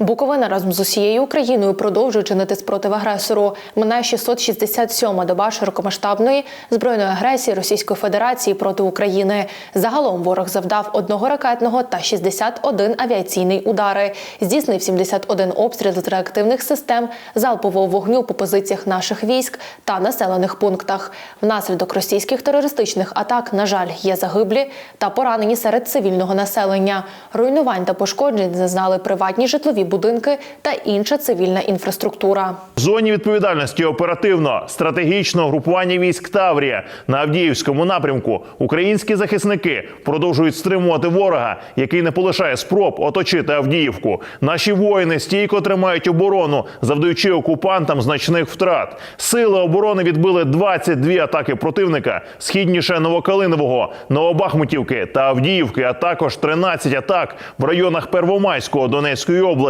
Буковина разом з усією Україною продовжує чинити спротив агресору. Минає 667-ма доба широкомасштабної збройної агресії Російської Федерації проти України. Загалом ворог завдав одного ракетного та 61 авіаційний удари. Здійснив 71 обстріл з реактивних систем залпового вогню по позиціях наших військ та населених пунктах. Внаслідок російських терористичних атак, на жаль, є загиблі та поранені серед цивільного населення. Руйнувань та пошкоджень зазнали приватні житлові будинки та інша цивільна інфраструктура. В зоні відповідальності оперативно стратегічного групування військ Таврія на Авдіївському напрямку українські захисники продовжують стримувати ворога, який не полишає спроб оточити Авдіївку. Наші воїни стійко тримають оборону, завдаючи окупантам значних втрат. Сили оборони відбили 22 атаки противника східніше Новокалинового, Новобахмутівки та Авдіївки, а також 13 атак в районах Первомайського Донецької області.